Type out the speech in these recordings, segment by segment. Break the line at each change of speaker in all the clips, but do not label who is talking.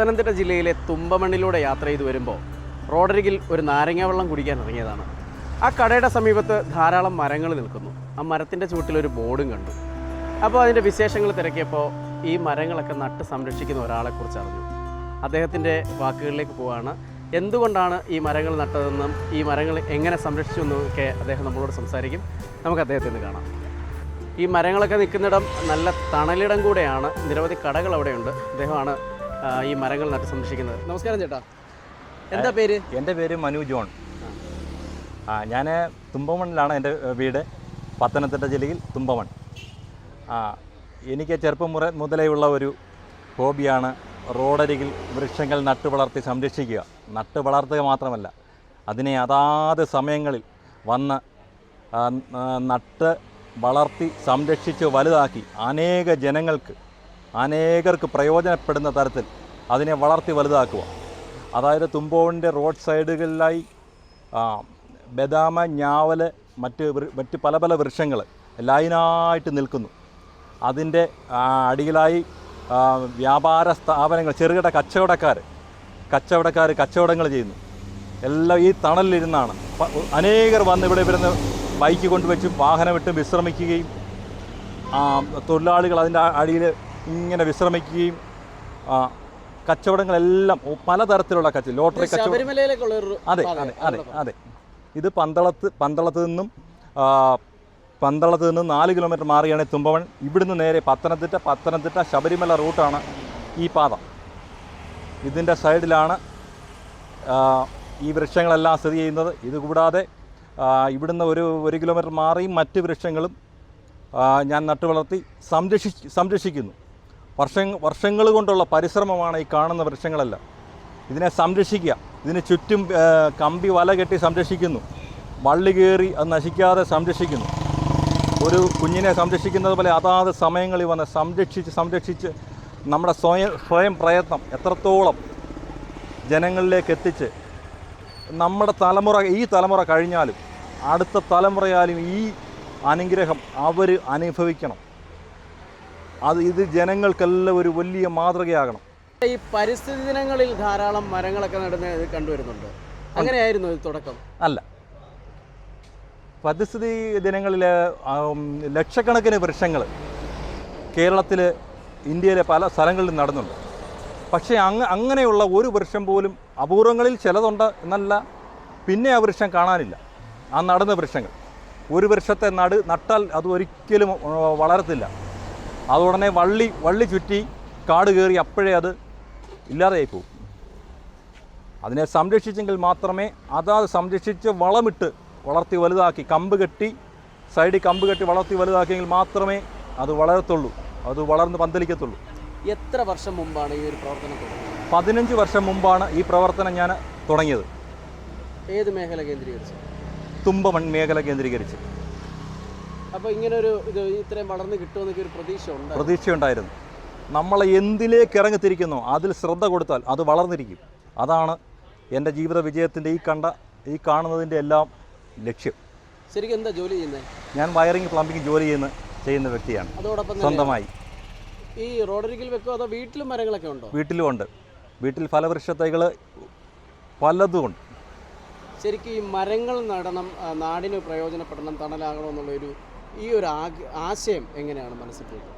പത്തനംതിട്ട ജില്ലയിലെ തുമ്പമണ്ണിലൂടെ യാത്ര ചെയ്തു വരുമ്പോൾ റോഡരികിൽ ഒരു നാരങ്ങ വെള്ളം കുടിക്കാൻ ഇറങ്ങിയതാണ്. ആ കടയുടെ സമീപത്ത് ധാരാളം മരങ്ങൾ നിൽക്കുന്നു. ആ മരത്തിന്റെ ചുവട്ടിൽ ഒരു ബോർഡും കണ്ടു. അപ്പോൾ അതിന്റെ വിശേഷങ്ങൾ തിരക്കിയപ്പോൾ ഈ മരങ്ങളൊക്കെ നട്ട് സംരക്ഷിക്കുന്ന ഒരാളെക്കുറിച്ച് അറിഞ്ഞു. അദ്ദേഹത്തിന്റെ വാക്കുകളിലേക്ക് പോവാണ്. എന്തുകൊണ്ടാണ് ഈ മരങ്ങൾ നട്ടതെന്നും ഈ മരങ്ങൾ എങ്ങനെ സംരക്ഷിച്ചു എന്നൊക്കെ അദ്ദേഹം നമ്മളോട് സംസാരിക്കും. നമുക്ക് അദ്ദേഹത്തിന് കാണാം. ഈ മരങ്ങളൊക്കെ നിൽക്കുന്നിടം നല്ല തണലിടം കൂടെയാണ്. നിരവധി കടകൾ അവിടെയുണ്ട്. അദ്ദേഹമാണ് ഈ മരങ്ങൾ നട്ട് സംരക്ഷിക്കുന്നത്. നമസ്കാരം ചേട്ടാ. എന്താ പേര്?
എന്റെ പേര് മനു ജോൺ. ആ ഞാൻ തുമ്പമണ്ണിലാണ് എന്റെ വീട്. പത്തനംതിട്ട ജില്ലയിൽ തുമ്പമൺ. ആ എനിക്ക് ചെറുപ്പം മുറ മുതലേയുള്ള ഒരു ഹോബിയാണ് റോഡരികിൽ വൃക്ഷങ്ങൾ നട്ടു വളർത്തി സംരക്ഷിക്കുക. നട്ടു വളർത്തുക മാത്രമല്ല അതിനെ അതാത് സമയങ്ങളിൽ വന്ന് നട്ട് വളർത്തി സംരക്ഷിച്ച് വലുതാക്കി അനേക ജനങ്ങൾക്ക് അനേകർക്ക് പ്രയോജനപ്പെടുന്ന തരത്തിൽ അതിനെ വളർത്തി വലുതാക്കുക. അതായത് തുമ്പോണിന്റെ റോഡ് സൈഡുകളിലായി ബദാമ ഞാവൽ മറ്റ് മറ്റ് പല പല വൃക്ഷങ്ങൾ ലൈനായിട്ട് നിൽക്കുന്നു. അതിന്റെ അടിയിലായി വ്യാപാര സ്ഥാപനങ്ങൾ ചെറുകിട കച്ചവടക്കാർ കച്ചവടക്കാർ കച്ചവടങ്ങൾ ചെയ്യുന്നു. എല്ലാം ഈ തണലിലിരുന്നാണ് അനേകർ വന്ന് ഇവിടെ ഇവിടുന്ന് ബൈക്ക് കൊണ്ടുവച്ച് വാഹനമിട്ട് വിശ്രമിക്കുകയും തൊഴിലാളികൾ അതിന്റെ അടിയിൽ ഇങ്ങനെ വിശ്രമിക്കുകയും കച്ചവടങ്ങളെല്ലാം പലതരത്തിലുള്ള കച്ച ലോട്ടറി കച്ചവടം.
ശബരിമലയിലേക്കുള്ള
അതെ അതെ അതെ അതെ. ഇത് പന്തളത്ത് പന്തളത്ത് നിന്നും പന്തളത്ത് നിന്ന് നാല് കിലോമീറ്റർ മാറിയാണ് തുമ്പവൺ ഇവിടുന്ന് നേരെ പത്തനംതിട്ട പത്തനംതിട്ട ശബരിമല റൂട്ടാണ് ഈ പാത. ഇതിന്റെ സൈഡിലാണ് ഈ വൃക്ഷങ്ങളെല്ലാം സ്ഥിതി ചെയ്യുന്നത്. ഇതുകൂടാതെ ഇവിടുന്ന് ഒരു ഒരു കിലോമീറ്റർ മാറി മറ്റ് വൃക്ഷങ്ങളും ഞാൻ നട്ടുവളർത്തി സംരക്ഷി സംരക്ഷിക്കുന്നു. വർഷം വർഷങ്ങൾ കൊണ്ടുള്ള പരിശ്രമമാണ് ഈ കാണുന്ന വൃക്ഷങ്ങളെല്ലാം. ഇതിനെ സംരക്ഷിക്കുക. ഇതിന് ചുറ്റും കമ്പി വല കെട്ടി സംരക്ഷിക്കുന്നു. വള്ളി കയറി അത് നശിക്കാതെ സംരക്ഷിക്കുന്നു. ഒരു കുഞ്ഞിനെ സംരക്ഷിക്കുന്നത് പോലെ അതാത് സമയങ്ങളിൽ വന്ന് സംരക്ഷിച്ച് സംരക്ഷിച്ച് നമ്മുടെ സ്വയം സ്വയം പ്രയത്നം എത്രത്തോളം ജനങ്ങളിലേക്ക് എത്തിച്ച് നമ്മുടെ തലമുറ ഈ തലമുറ കഴിഞ്ഞാലും അടുത്ത തലമുറയാലും ഈ അനുഗ്രഹം അവർ അനുഭവിക്കണം. അത് ഇത് ജനങ്ങൾക്കെല്ലാം ഒരു വലിയ മാതൃകയാകണം.
ഈ പരിസ്ഥിതി ദിനങ്ങളിൽ ധാരാളം മരങ്ങളൊക്കെ നടുന്നത് കണ്ടുവരുന്നുണ്ട്. അങ്ങനെയായിരുന്നു ഇത് തുടക്കം.
അല്ല. പരിസ്ഥിതി ദിനങ്ങളിൽ ലക്ഷക്കണക്കിന് വൃക്ഷങ്ങൾ കേരളത്തിൽ ഇന്ത്യയിലെ പല സ്ഥലങ്ങളിലും നടന്നുണ്ട്. പക്ഷേ അങ്ങ അങ്ങനെയുള്ള ഒരു വൃക്ഷം പോലും അപൂർവങ്ങളിൽ ചിലതുണ്ട് എന്നല്ല പിന്നെ ആ വൃക്ഷം കാണാനില്ല. ആ നടന്ന വൃക്ഷങ്ങൾ. ഒരു വൃക്ഷത്തെ നട് നട്ടാൽ അത് ഒരിക്കലും ആ, വളരത്തില്ല ഉടനെ വള്ളി വള്ളി ചുറ്റി കാട് കയറി അപ്പോഴേ അത് ഇല്ലാതെയായി പോകും അതിനെ സംരക്ഷിച്ചെങ്കിൽ മാത്രമേ അതാത് സംരക്ഷിച്ച് വളമിട്ട് വളർത്തി വലുതാക്കി കമ്പ് കെട്ടി സൈഡിൽ കമ്പ് കെട്ടി വളർത്തി വലുതാക്കിയെങ്കിൽ മാത്രമേ അത് വളരത്തുള്ളൂ. അത് വളർന്ന് പന്തലിക്കത്തുള്ളൂ.
എത്ര വർഷം മുമ്പാണ് ഈ ഒരു പ്രവർത്തനം
പതിനഞ്ച് വർഷം മുമ്പാണ് ഈ പ്രവർത്തനം ഞാൻ തുടങ്ങിയത്.
ഏത് മേഖല കേന്ദ്രീകരിച്ച്
തുമ്പമൺ മേഖല കേന്ദ്രീകരിച്ച്.
അപ്പോൾ ഇങ്ങനെ ഒരു ഇത് ഇത്രയും വളർന്ന് കിട്ടുമെന്നൊക്കെ ഒരു പ്രതീക്ഷ ഉണ്ട്
പ്രതീക്ഷയുണ്ടായിരുന്നു. നമ്മൾ എന്തിലേക്ക് ഇറങ്ങിത്തിരിക്കുന്നു? അതിൽ ശ്രദ്ധ കൊടുത്താൽ അത് വളർന്നിരിക്കും. അതാണ് എന്റെ ജീവിത വിജയത്തിന്റെ ഈ കണ്ട ഈ കാണുന്നതിന്റെ എല്ലാം ലക്ഷ്യം.
ശരിക്കും എന്താ ജോലി ചെയ്യുന്നത്
ഞാൻ വയറിംഗ് പ്ലംബിംഗ് ജോലി ചെയ്യുന്ന ചെയ്യുന്ന വ്യക്തിയാണ്.
അതോടൊപ്പം
സ്വന്തമായി.
ഈ റോഡരികിൽ വെക്കോ അതോ വീട്ടിലും മരങ്ങളൊക്കെ ഉണ്ടോ?
വീട്ടിലും ഉണ്ട്. വീട്ടിൽ ഫലവൃക്ഷ തൈകൾ പലതും ഉണ്ട്.
ശരിക്കും ഈ മരങ്ങൾ നടണം നാടിന് പ്രയോജനപ്പെടണം തണലാകണം എന്നുള്ള ഒരു ഈ ഒരു ആശയം എങ്ങനെയാണ് മനസ്സിൽ പോയത്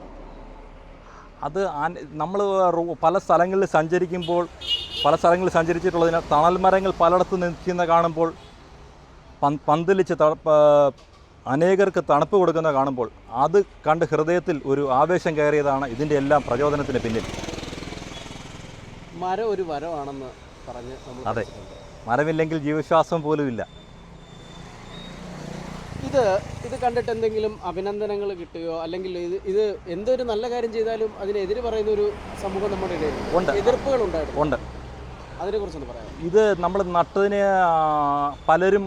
അത് നമ്മൾ പല സ്ഥലങ്ങളിൽ സഞ്ചരിക്കുമ്പോൾ പല സ്ഥലങ്ങളിൽ സഞ്ചരിച്ചിട്ടുള്ളതിനാൽ തണൽ മരങ്ങൾ പലയിടത്ത് നിൽക്കുന്ന കാണുമ്പോൾ പന്തലിച്ച് അനേകർക്ക് തണുപ്പ് കൊടുക്കുന്ന കാണുമ്പോൾ അത് കണ്ട് ഹൃദയത്തിൽ ഒരു ആവേശം കയറിയതാണ് ഇതിന്റെ എല്ലാം പ്രചോദനത്തിന് പിന്നിൽ.
മരം ഒരു വരമാണെന്ന് പറഞ്ഞ്
അതെ. മരമില്ലെങ്കിൽ ജീവശ്വാസം പോലും ഇല്ല
ഇത് ഇത് കണ്ടിട്ട് എന്തെങ്കിലും അഭിനന്ദനങ്ങൾ കിട്ടുകയോ അല്ലെങ്കിൽ ഇത് ഇത് എന്തൊരു നല്ല കാര്യം ചെയ്താലും അതിനെതിര് പറയുന്ന ഒരു സമൂഹം നമ്മുടെ ഇടയിൽ
ഉണ്ട്.
എതിർപ്പുകൾ ഉണ്ടായിരുന്നു
ഉണ്ട്.
അതിനെ കുറിച്ചൊന്ന് പറയാം
ഇത് നമ്മൾ നട്ടതിനെ പലരും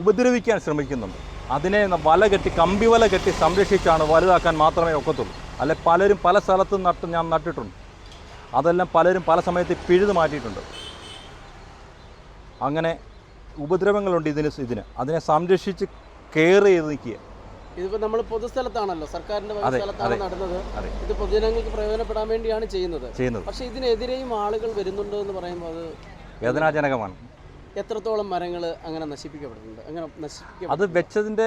ഉപദ്രവിക്കാൻ ശ്രമിക്കുന്നുണ്ട്. അതിനെ വല കെട്ടി കമ്പി വല കെട്ടി സംരക്ഷിച്ചാണ് വലുതാക്കാൻ മാത്രമേ ഒക്കത്തുള്ളൂ. അല്ലെ പലരും പല സ്ഥലത്തും നട്ട് ഞാൻ നട്ടിട്ടുണ്ട്. അതെല്ലാം പലരും പല സമയത്ത് പിഴുതു മാറ്റിയിട്ടുണ്ട്. അങ്ങനെ ഉപദ്രവങ്ങളുണ്ട് ഇതിന് ഇതിന്. അതിനെ സംരക്ഷിച്ച് കെയർ ചെയ്ത് നിൽക്കുക.
ഇതിപ്പോ നമ്മൾ പൊതുസ്ഥലത്താണല്ലോ. സർക്കാരിന്റെ സ്ഥലത്താണ്
അതെ.
ഇത് പൊതുജനങ്ങൾക്ക് പ്രയോജനപ്പെടാൻ വേണ്ടിയാണ് ചെയ്യുന്നത്. പക്ഷെ ഇതിനെതിരെയും ആളുകൾ വരുന്നുണ്ട് എന്ന് പറയുമ്പോൾ അത്
വേദനാജനകമാണ്.
എത്രത്തോളം മരങ്ങൾ അങ്ങനെ നശിപ്പിക്കപ്പെട്ടിട്ടുണ്ട് അങ്ങനെ നശിപ്പിക്ക
അത് വെച്ചതിന്റെ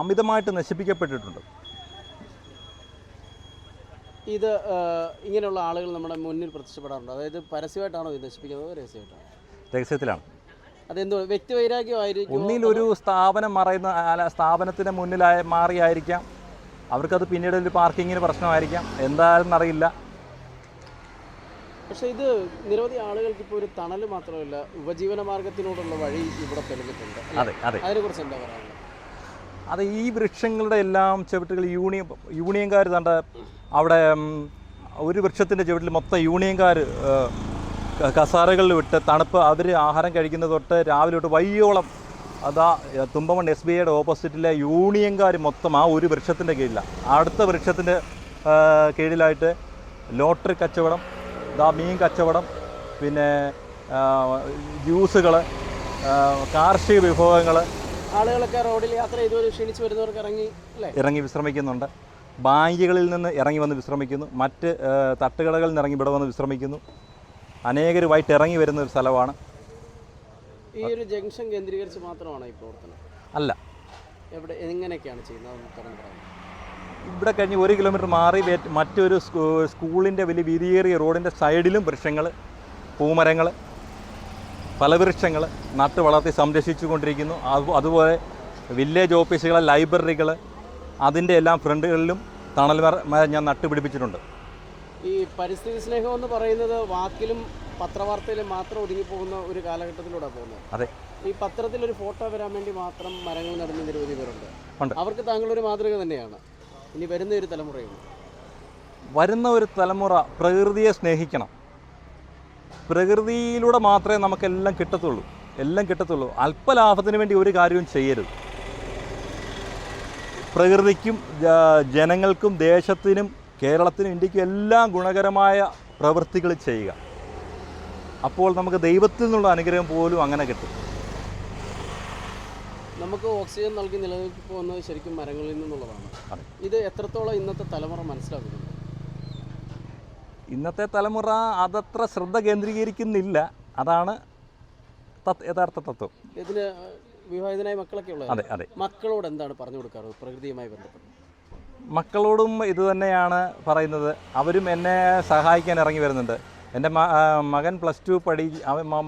അമിതമായിട്ട് നശിപ്പിക്കപ്പെട്ടിട്ടുണ്ട്.
ഇത് ഇങ്ങനെയുള്ള ആളുകൾ നമ്മുടെ മുന്നിൽ പ്രത്യക്ഷപ്പെടാറുണ്ട്. അതായത് പരസ്യമായിട്ടാണോ ഇത് നശിപ്പിക്കുന്നത്? രഹസ്യമായിട്ടാണോ?
രഹസ്യത്തിലാണ്.
അതെന്തോ വ്യക്തി വൈരാഗ്യമായിരിക്കും
ഒന്നിൽ ഒരു സ്ഥാപനം മറയുന്ന സ്ഥാപനത്തിന് മുന്നിലായ മാറിയായിരിക്കാം. അവർക്കത് പിന്നീട് ഒരു പാർക്കിങ്ങിന് പ്രശ്നമായിരിക്കാം. എന്താണെന്ന് അറിയില്ല.
പക്ഷേ ഇത് നിരവധി ആളുകൾക്ക് ഇപ്പോൾ ഒരു തണൽ മാത്രമല്ല ഉപജീവന മാർഗത്തിനോടുള്ള വഴി ഇവിടെ തെളിഞ്ഞിട്ടുണ്ട്
അതെ അതെ.
അതിനെക്കുറിച്ച് എന്താ പറയാനുള്ളത്?
അത് ഈ വൃക്ഷങ്ങളുടെ എല്ലാം ചവിട്ടുകൾ യൂണിയൻ യൂണിയൻകാർ തണ്ട അവിടെ ഒരു വൃക്ഷത്തിന്റെ ചുവട്ടിൽ മൊത്തം യൂണിയൻകാർ കസാരകളിൽ വിട്ട് തണുപ്പ് അവർ ആഹാരം കഴിക്കുന്നത് തൊട്ട് രാവിലെ തൊട്ട് വയ്യോളം അതാ തുമ്പമൺ എസ് ബി ഐയുടെ ഓപ്പോസിറ്റിലെ യൂണിയൻകാർ മൊത്തം ആ ഒരു വൃക്ഷത്തിന്റെ കീഴിലാണ് അടുത്ത വൃക്ഷത്തിന്റെ കീഴിലായിട്ട് ലോട്ടറി കച്ചവടം ദാ മീൻ കച്ചവടം പിന്നെ ജ്യൂസുകൾ കാർഷിക വിഭവങ്ങൾ
ആളുകളൊക്കെ റോഡിൽ യാത്ര ചെയ്തവർ ക്ഷണിച്ച് വരുന്നവർക്ക് ഇറങ്ങി
ഇറങ്ങി വിശ്രമിക്കുന്നുണ്ട്. ബാങ്കുകളിൽ നിന്ന് ഇറങ്ങി വന്ന് വിശ്രമിക്കുന്നു. മറ്റ് തട്ടുകടകളിൽ നിന്ന് ഇറങ്ങി ഇവിടെ വന്ന് വിശ്രമിക്കുന്നു. അനേകർ വൈകിട്ട് ഇറങ്ങി വരുന്ന ഒരു സ്ഥലമാണ്.
ഈ ഒരു ജംഗ്ഷൻ കേന്ദ്രീകരിച്ച് മാത്രമാണ് ഈ പ്രവർത്തനം?
അല്ല.
എവിടെ എങ്ങനെയൊക്കെയാണ് ചെയ്യുന്നത്?
ഇവിടെ കഴിഞ്ഞ് ഒരു കിലോമീറ്റർ മാറി മറ്റൊരു സ്കൂ സ്കൂളിന്റെ വലിയ വീതിയേറിയ റോഡിന്റെ സൈഡിലും വൃക്ഷങ്ങൾ പൂമരങ്ങൾ ഫലവൃക്ഷങ്ങൾ നട്ട് വളർത്തി സംരക്ഷിച്ചു കൊണ്ടിരിക്കുന്നു അതുപോലെ വില്ലേജ് ഓഫീസുകൾ ലൈബ്രറികൾ അതിന്റെ എല്ലാം ഫ്രണ്ടുകളിലും തണൽ മരം ഞാൻ നട്ടുപിടിപ്പിച്ചിട്ടുണ്ട്.
ഈ പരിസ്ഥിതി സ്നേഹം എന്ന് പറയുന്നത് വാക്കിലും പത്രവാർത്തയിലും മാത്രം ഒതുങ്ങിപ്പോകുന്ന ഒരു കാലഘട്ടത്തിലൂടെ പോകുന്നത്.
അതെ.
ഈ പത്രത്തിൽ ഒരു ഫോട്ടോ വരാൻ വേണ്ടി മാത്രം മരങ്ങൾ നടുന്ന നിരവധി പേരുണ്ട്. അവർക്ക് താങ്കളൊരു മാതൃക തന്നെയാണ്. ഇനി വരുന്ന ഒരു തലമുറയുണ്ട്
വരുന്ന ഒരു തലമുറ പ്രകൃതിയെ സ്നേഹിക്കണം. പ്രകൃതിയിലൂടെ മാത്രമേ നമുക്കെല്ലാം കിട്ടത്തുള്ളൂ. എല്ലാം കിട്ടത്തുള്ളൂ. അല്പലാഭത്തിന് വേണ്ടി ഒരു കാര്യവും ചെയ്യരുത്. പ്രകൃതിക്കും ജനങ്ങൾക്കും ദേശത്തിനും കേരളത്തിനും ഇന്ത്യക്കും എല്ലാം ഗുണകരമായ പ്രവൃത്തികൾ ചെയ്യുക. അപ്പോൾ നമുക്ക് ദൈവത്തിൽ നിന്നുള്ള അനുഗ്രഹം പോലും അങ്ങനെ കിട്ടും.
നമുക്ക് ഓക്സിജൻ നൽകി നിലനിൽക്കി പോകുന്നത് ശരിക്കും മരങ്ങളിൽ നിന്നുള്ളതാണ്. ഇത് എത്രത്തോളം ഇന്നത്തെ തലമുറ മനസ്സിലാക്കുന്നുണ്ട്?
ഇന്നത്തെ തലമുറ അതത്ര ശ്രദ്ധ കേന്ദ്രീകരിക്കുന്നില്ല. അതാണ് യഥാർത്ഥ തത്വം.
ഇതിന് വിവാഹിതനായ മക്കളൊക്കെ ഉള്ളത്
അതെ അതെ.
മക്കളോട് എന്താണ് പറഞ്ഞു കൊടുക്കാറ്? പ്രകൃതിയുമായി ബന്ധപ്പെട്ട്.
മക്കളോടും ഇത് തന്നെയാണ് പറയുന്നത്. അവരും എന്നെ സഹായിക്കാൻ ഇറങ്ങി വരുന്നുണ്ട്. എന്റെ മകൻ പ്ലസ് ടു പഠി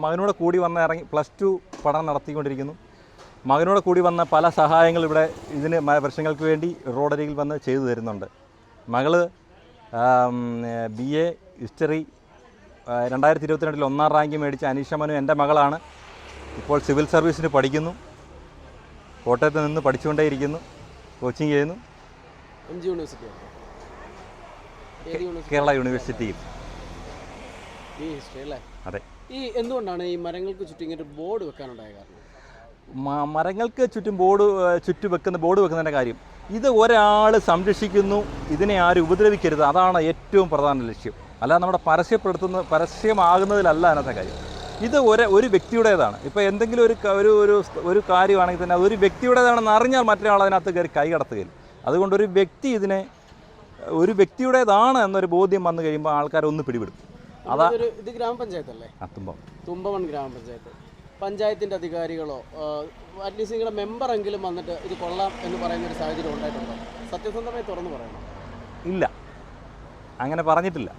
മകനോട് കൂടി വന്ന് ഇറങ്ങി പ്ലസ് ടു പഠനം നടത്തിക്കൊണ്ടിരിക്കുന്നു. മകനോട് കൂടി വന്ന പല സഹായങ്ങൾ ഇവിടെ ഇതിന് വർഷങ്ങൾക്ക് വേണ്ടി റോഡരികിൽ വന്ന് ചെയ്തു തരുന്നുണ്ട്. മകൾ ബി എ ഹിസ്റ്ററി രണ്ടായിരത്തി ഇരുപത്തിരണ്ടിൽ ഒന്നാം റാങ്ക് മേടിച്ച അനീഷ മനു എന്റെ മകളാണ്. ഇപ്പോൾ സിവിൽ സർവീസിന് പഠിക്കുന്നു. കോട്ടയത്ത് നിന്ന് പഠിച്ചുകൊണ്ടേയിരിക്കുന്നു. കോച്ചിങ് ചെയ്യുന്നു.
എം ജി യൂണിവേഴ്സിറ്റി ഏത് യൂണിവേഴ്സിറ്റി
കേരള യൂണിവേഴ്സിറ്റിയിൽ
ഈ ഹിസ്റ്ററി അല്ലേ?
അതെ.
ഈ എന്തുകൊണ്ടാണ് ഈ മരങ്ങൾക്ക് ചുറ്റും ഇങ്ങനെ ഒരു ബോർഡ് വെക്കാനുണ്ടായ കാരണം?
മ- മരങ്ങൾക്ക് ചുറ്റും ബോർഡ് ഏഹ്, ചുറ്റും വെക്കുന്ന ബോർഡ് വെക്കുന്നതിന്റെ കാര്യം. ഇത് ഒരാൾ സംരക്ഷിക്കുന്നു ഇതിനെ ആരും ഉപദ്രവിക്കരുത്. അതാണ് ഏറ്റവും പ്രധാന ലക്ഷ്യം. അല്ലാതെ നമ്മുടെ പരസ്യപ്പെടുത്തുന്ന പരസ്യമാകുന്നതിലല്ല അതിനകത്തെ കാര്യം. ഇത് ഒരു ഒരു വ്യക്തിയുടേതാണ്. ഇപ്പോൾ എന്തെങ്കിലും ഒരു ക- ഒരു ഒരു സ്- ഒരു കാര്യമാണെങ്കിൽ തന്നെ അതൊരു വ്യക്തിയുടേതാണെന്ന് അറിഞ്ഞാൽ മറ്റൊരാൾ അതിനകത്ത് കയറി കൈ കടത്തുകയില്ല. അതുകൊണ്ട് ഒരു വ്യക്തി ഇതിനെ ഒരു വ്യക്തിയുടേതാണ് എന്നൊരു ബോധ്യം വന്നു കഴിയുമ്പോൾ ആൾക്കാർ ഒന്ന് പിടിപെടും അതാ
ഇത് ഗ്രാമപഞ്ചായത്തല്ലേ?
തുമ്പം
തുമ്പവൺ ഗ്രാമപഞ്ചായത്ത്. പഞ്ചായത്തിന്റെ അധികാരികളോ അറ്റ്ലീസ്റ്റ് നിങ്ങളുടെ മെമ്പറെങ്കിലും വന്നിട്ട് ഇത് കൊള്ളാം എന്ന് പറയുന്ന ഒരു സാഹചര്യം ഉണ്ടായിട്ടുണ്ടോ? സത്യസന്ധമായി തുറന്നു പറയണം?
ഇല്ല. അങ്ങനെ പറഞ്ഞിട്ടില്ല.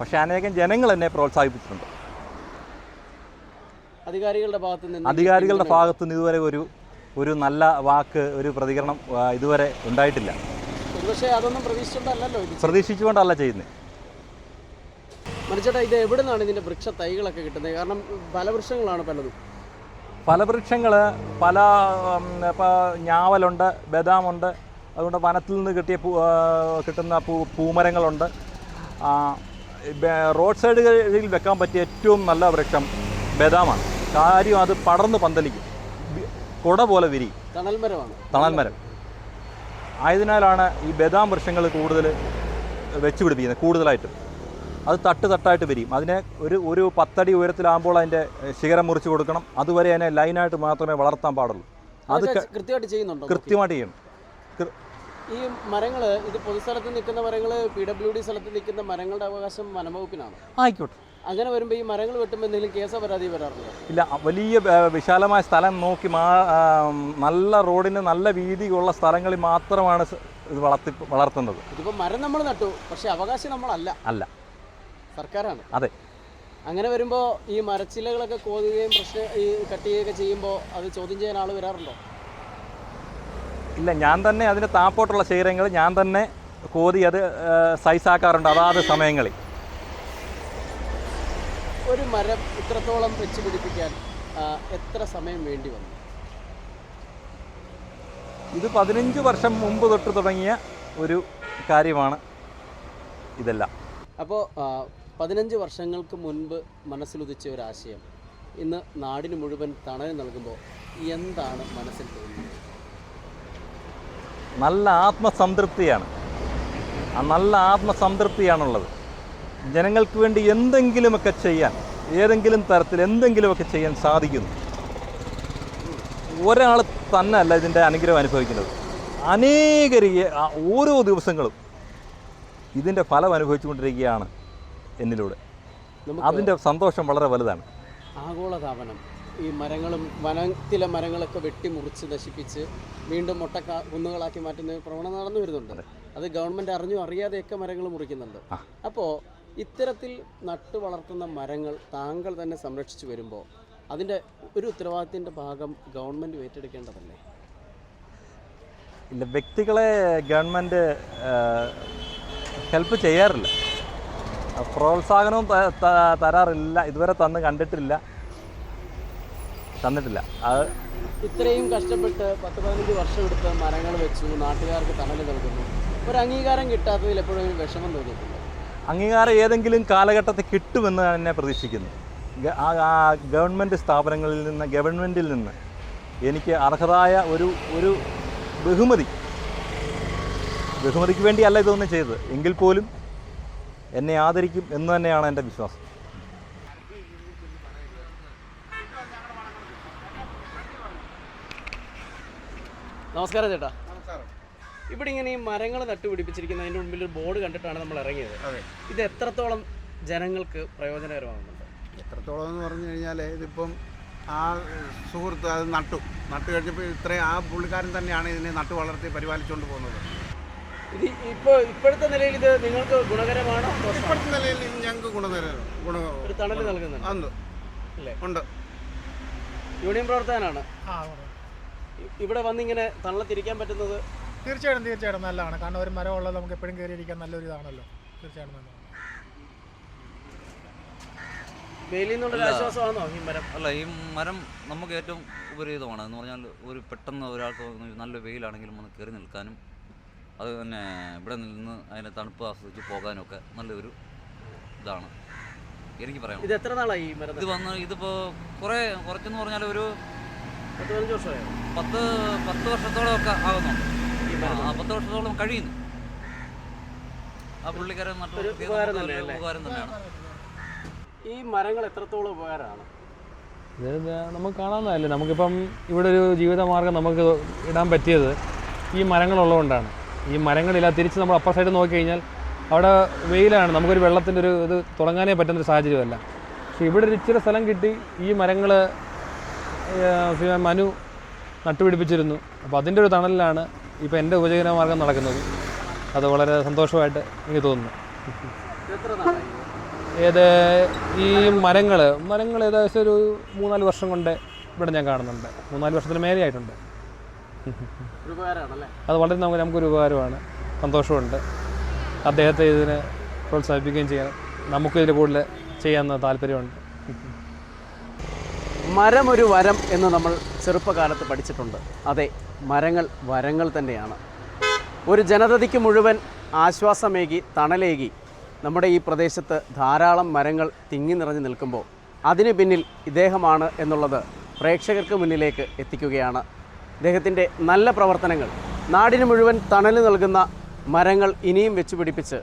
പക്ഷെ അനേകം ജനങ്ങൾ എന്നെ പ്രോത്സാഹിപ്പിച്ചിട്ടുണ്ട്.
അധികാരികളുടെ ഭാഗത്ത് നിന്ന്
അധികാരികളുടെ ഭാഗത്തുനിന്ന് ഇതുവരെ ഒരു ഒരു നല്ല വാക്ക് ഒരു പ്രതികരണം ഇതുവരെ ഉണ്ടായിട്ടില്ല. പ്രതീക്ഷിച്ചുകൊണ്ടല്ല ചെയ്യുന്നത്
മനുഷ്യട്ടാ ഇത്. എവിടെ നിന്നാണ് ഇതിന്റെ വൃക്ഷ തൈകളൊക്കെ കിട്ടുന്നത്? കാരണം ഫലവൃക്ഷങ്ങളാണ് പലതും.
ഫലവൃക്ഷങ്ങൾ പല ഇപ്പോൾ ഞാവലുണ്ട് ബദാമുണ്ട് അതുകൊണ്ട് വനത്തിൽ നിന്ന് കിട്ടിയ കിട്ടുന്ന പൂ പൂമരങ്ങളുണ്ട്. റോഡ് സൈഡുകളിൽ വെക്കാൻ പറ്റിയ ഏറ്റവും നല്ല വൃക്ഷം ബദാമാണ്. കാര്യം അത് പടർന്ന് പന്തലിക്കും. കുട പോലെ വിരിയും
തണൽ തണൽമരം.
തണൽ മരം ആയതിനാലാണ് ഈ ബദാം വൃക്ഷങ്ങൾ കൂടുതൽ വെച്ച് പിടിപ്പിക്കുന്നത് കൂടുതലായിട്ടും. അത് തട്ട് തട്ടായിട്ട് വരും അതിനെ ഒരു ഒരു പത്തടി ഉയരത്തിലാകുമ്പോൾ അതിന്റെ ശിഖരം മുറിച്ച് കൊടുക്കണം. അതുവരെ അതിനെ ലൈനായിട്ട് മാത്രമേ വളർത്താൻ പാടുള്ളൂ. അത്
കൃത്യമായിട്ട് ചെയ്യുന്നുണ്ടോ
കൃത്യമായിട്ട് ചെയ്യണം
ഈ മരങ്ങൾ ഇത് പൊതുസ്ഥലത്ത് നിൽക്കുന്ന മരങ്ങൾ പി ഡബ്ല്യു ഡി സ്ഥലത്ത് നിൽക്കുന്ന മരങ്ങളുടെ അവകാശം വനംവകുപ്പിനാണ്?
ആയിക്കോട്ടെ.
അങ്ങനെ വരുമ്പോൾ ഈ മരങ്ങൾ വെട്ടുമ്പോൾ എന്തെങ്കിലും കേസോ പരാതി വരാറുണ്ടോ?
ഇല്ല വലിയ വിശാലമായ സ്ഥലം നോക്കി മാ നല്ല റോഡിന് നല്ല വീതിയുള്ള സ്ഥലങ്ങളിൽ മാത്രമാണ് ഇത് വളർത്തി വളർത്തുന്നത്.
ഇതിപ്പോൾ മരം നമ്മൾ നട്ടു പക്ഷേ അവകാശം നമ്മളല്ല.
അല്ല.
സർക്കാരാണ്.
അതെ.
അങ്ങനെ വരുമ്പോൾ ഈ മരച്ചില്ലകളൊക്കെ കോതുകയും പ്രശ്നം ഈ കട്ട് ചെയ്യുകയൊക്കെ ചെയ്യുമ്പോൾ അത് ചോദ്യം ചെയ്യാൻ ആൾ വരാറുണ്ടോ?
ഇല്ല ഞാൻ തന്നെ അതിന്റെ താപ്പോട്ടുള്ള ശീലങ്ങൾ ഞാൻ തന്നെ കോതി അത് സൈസാക്കാറുണ്ട് അതാത് സമയങ്ങളിൽ.
ഒരു മരം ഇത്രത്തോളം വെച്ച് പിടിപ്പിക്കാൻ എത്ര സമയം വേണ്ടി വന്നു?
ഇത് പതിനഞ്ച് വർഷം മുമ്പ് തൊട്ട് തുടങ്ങിയ ഒരു കാര്യമാണ് ഇതെല്ലാം.
അപ്പോൾ പതിനഞ്ച് വർഷങ്ങൾക്ക് മുൻപ് മനസ്സിലുദിച്ച ഒരു ആശയം ഇന്ന് നാടിന് മുഴുവൻ തണൽ നൽകുമ്പോൾ എന്താണ് മനസ്സിൽ തോന്നുന്നത്?
നല്ല ആത്മസംതൃപ്തിയാണ്. ആ നല്ല ആത്മസംതൃപ്തിയാണുള്ളത്. ജനങ്ങൾക്ക് വേണ്ടി എന്തെങ്കിലുമൊക്കെ ചെയ്യാൻ ഏതെങ്കിലും തരത്തിൽ എന്തെങ്കിലുമൊക്കെ ചെയ്യാൻ സാധിക്കുന്നു. ഒരാൾ തന്നെ അല്ല ഇതിന്റെ അനുഗ്രഹം അനുഭവിക്കുന്നത്. അനേകർ ഓരോ ദിവസങ്ങളും ഇതിന്റെ ഫലം അനുഭവിച്ചുകൊണ്ടിരിക്കുകയാണ് എന്നിലൂടെ. അതിന്റെ സന്തോഷം വളരെ വലുതാണ്.
ആഗോളതാപനം. ഈ മരങ്ങളും വനത്തിലെ മരങ്ങളൊക്കെ വെട്ടിമുറിച്ച് നശിപ്പിച്ച് വീണ്ടും മുട്ടക്ക കുന്നുകളാക്കി മാറ്റുന്ന പ്രവണത നടന്നു വരുന്നുണ്ട്. അത്. ഗവൺമെന്റ് അറിഞ്ഞു അറിയാതെയൊക്കെ മരങ്ങൾ മുറിക്കുന്നുണ്ട്. അപ്പോൾ ഇത്തരത്തിൽ നട്ടു വളർത്തുന്ന മരങ്ങൾ താങ്കൾ തന്നെ സംരക്ഷിച്ചു വരുമ്പോൾ അതിന്റെ ഒരു ഉത്തരവാദിത്തത്തിന്റെ ഭാഗം ഗവൺമെന്റ് ഏറ്റെടുക്കേണ്ടതല്ലേ?
ഇല്ല വ്യക്തികളെ ഗവൺമെന്റ് ഹെൽപ്പ് ചെയ്യാറില്ല. പ്രോത്സാഹനവും തരാറില്ല ഇതുവരെ തന്ന് കണ്ടിട്ടില്ല. തന്നിട്ടില്ല. അത്
ഇത്രയും കഷ്ടപ്പെട്ട് പത്ത് പതിനഞ്ച് വർഷം എടുത്ത് മരങ്ങൾ വെച്ചു നാട്ടുകാർക്ക് തണൽ നൽകുന്നു. ഒരു അംഗീകാരം കിട്ടാത്തതിൽ എപ്പോഴും ഒരു വിഷമം തോന്നിയിട്ടുണ്ട്.
അംഗീകാരം ഏതെങ്കിലും കാലഘട്ടത്തിൽ കിട്ടുമെന്ന് തന്നെ പ്രതീക്ഷിക്കുന്നു ആ ഗവൺമെന്റ് സ്ഥാപനങ്ങളിൽ നിന്ന് ഗവൺമെന്റിൽ നിന്ന് എനിക്ക് അർഹതായ ഒരു ഒരു ബഹുമതി ബഹുമതിക്ക് വേണ്ടിയല്ല ഇതൊന്നും ചെയ്തത്. എങ്കിൽ പോലും എന്നെ ആദരിക്കും എന്ന് തന്നെയാണ് എന്റെ വിശ്വാസം.
നമസ്കാരം ചേട്ടാ. ഇവിടെ ഇങ്ങനെ ഈ മരങ്ങൾ നട്ടുപിടിപ്പിച്ചിരിക്കുന്ന അതിന്റെ മുമ്പിൽ ഒരു ബോർഡ് കണ്ടിട്ടാണ് നമ്മൾ ഇറങ്ങിയത്.
അതെ.
ഇത് എത്രത്തോളം ജനങ്ങൾക്ക് പ്രയോജനകരമാകുന്നുണ്ട്?
എത്രത്തോളം എന്ന് പറഞ്ഞു കഴിഞ്ഞാൽ ഇതിപ്പം ആ സുഹൃത്ത് അത് നട്ടു. നട്ടു കഴിഞ്ഞപ്പോൾ ഇത്രയും ആ പുള്ളിക്കാരൻ തന്നെയാണ് ഇതിനെ നട്ടു വളർത്തി പരിപാലിച്ചുകൊണ്ട് പോകുന്നത്.
ഇത് ഇപ്പോൾ ഇപ്പോഴത്തെ നിലയിൽ ഇത് നിങ്ങൾക്ക് ഗുണകരമാണോ
ഇപ്പോഴത്തെ നിലയിൽ ഇത് ഞങ്ങൾക്ക് ഗുണകരമാണ് ഗുണ
ഒരു തണൽ നൽകുന്നുണ്ട്.
ഉണ്ട്.
അല്ലേ?
ഉണ്ട്.
യൂണിയൻ പ്രവർത്തകനാണ്. ഇവിടെ വന്നിങ്ങനെ തണലത്തിരിക്കാൻ പറ്റുന്നത്
തീർച്ചയായിട്ടും തീർച്ചയായിട്ടും നല്ലതാണ്. കാരണം ഒരു മരം ഉള്ളത് നമുക്ക് എപ്പോഴും കയറിയിരിക്കാൻ നല്ലൊരു ഇതാണല്ലോ. തീർച്ചയായിട്ടും നല്ലതാണ്.
വെയിലിൽ നിന്നുള്ളൊരു ആശ്വാസമാണോ ഈ മരം?
അല്ല ഈ മരം നമുക്ക് ഏറ്റവും ഉപരിതമാണ്. എന്ന് പറഞ്ഞാൽ ഒരു പെട്ടെന്ന് ഒരാൾക്ക് നല്ല വെയിലാണെങ്കിലും ഒന്ന് കയറി നിൽക്കാനും അത് തന്നെ ഇവിടെ നിന്ന് അതിന്റെ തണുപ്പ് ആസ്വദിച്ച് പോകാനും ഒക്കെ നല്ലൊരു ഇതാണ്. എനിക്ക് പറയാം
ഇത് എത്ര നാളായി ഈ മരം
ഇത് വന്ന് ഇതിപ്പോൾ കുറേ കുറച്ചെന്ന് പറഞ്ഞാൽ ഒരു
പത്ത് പതിനഞ്ച് വർഷമായോ?
പത്ത് പത്ത് വർഷത്തോളം ഒക്കെ ആകുന്നുണ്ട്. ആ,
മരം
പത്ത് വർഷത്തോളം കഴിയുന്നു. ആ പുള്ളിക്കാരൻ നട്ടു
ഉപകാരം?
തന്നെയാണ്.
ഈ മരങ്ങൾ എത്രത്തോളം ഉപകാരമാണ്?
നമുക്ക് കാണാവുന്നതല്ലേ നമുക്കിപ്പം ഇവിടെ ഒരു ജീവിതമാർഗം നമുക്ക് ഇടാൻ പറ്റിയത് ഈ മരങ്ങളുള്ളതുകൊണ്ടാണ്. ഈ മരങ്ങളില്ല തിരിച്ച് നമ്മൾ അപ്പർ സൈഡ് നോക്കിക്കഴിഞ്ഞാൽ അവിടെ വെയിലാണ്. നമുക്കൊരു വെള്ളത്തിന്റെ ഒരു ഇത് തുടങ്ങാനേ പറ്റുന്നൊരു സാഹചര്യമല്ല. പക്ഷെ ഇവിടെ ഒരു ഇച്ചിരി സ്ഥലം കിട്ടി ഈ മരങ്ങൾ മനു നട്ടുപിടിപ്പിച്ചിരുന്നു. അപ്പോൾ അതിന്റെ ഒരു തണലിലാണ് ഇപ്പോൾ എന്റെ ഉപജീവന മാർഗം നടക്കുന്നത് അത് വളരെ സന്തോഷമായിട്ട് എനിക്ക് തോന്നുന്നു. ഏത് ഈ മരങ്ങൾ മരങ്ങൾ ഏകദേശം ഒരു മൂന്നാൽ വർഷം കൊണ്ട് ഇവിടെ ഞാൻ കാണുന്നുണ്ട്. മൂന്നാൽ വർഷത്തിന് മേലെ ആയിട്ടുണ്ട്. അത് വളരെ നമുക്ക് നമുക്കൊരു ഉപകാരമാണ്. സന്തോഷമുണ്ട്. അദ്ദേഹത്തെ ഇതിനെ പ്രോത്സാഹിപ്പിക്കുകയും ചെയ്യണം നമുക്ക് ഇതിൽ കൂടുതൽ ചെയ്യാമെന്ന താല്പര്യമുണ്ട്.
മരം ഒരു വരം എന്ന് നമ്മൾ ചെറുപ്പകാലത്ത് പഠിച്ചിട്ടുണ്ട്. അതെ മരങ്ങൾ വരങ്ങൾ തന്നെയാണ്. ഒരു ജനതയ്ക്ക് മുഴുവൻ ആശ്വാസമേകി തണലേകി നമ്മുടെ ഈ പ്രദേശത്ത് ധാരാളം മരങ്ങൾ തിങ്ങി നിറഞ്ഞു നിൽക്കുമ്പോൾ അതിന് പിന്നിൽ ഇദ്ദേഹമാണ് എന്നുള്ളത് പ്രേക്ഷകർക്ക് മുന്നിലേക്ക് എത്തിക്കുകയാണ്. ഇദ്ദേഹത്തിന്റെ നല്ല പ്രവർത്തനങ്ങൾ നാടിന് മുഴുവൻ തണൽ നൽകുന്ന മരങ്ങൾ ഇനിയും വെച്ചുപിടിപ്പിച്ച്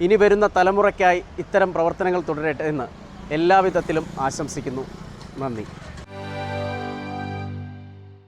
ഇനി വരുന്ന തലമുറയ്ക്കായി ഇത്തരം പ്രവർത്തനങ്ങൾ തുടരട്ടെ എന്ന് എല്ലാവിധത്തിലും ആശംസിക്കുന്നു. നന്ദി.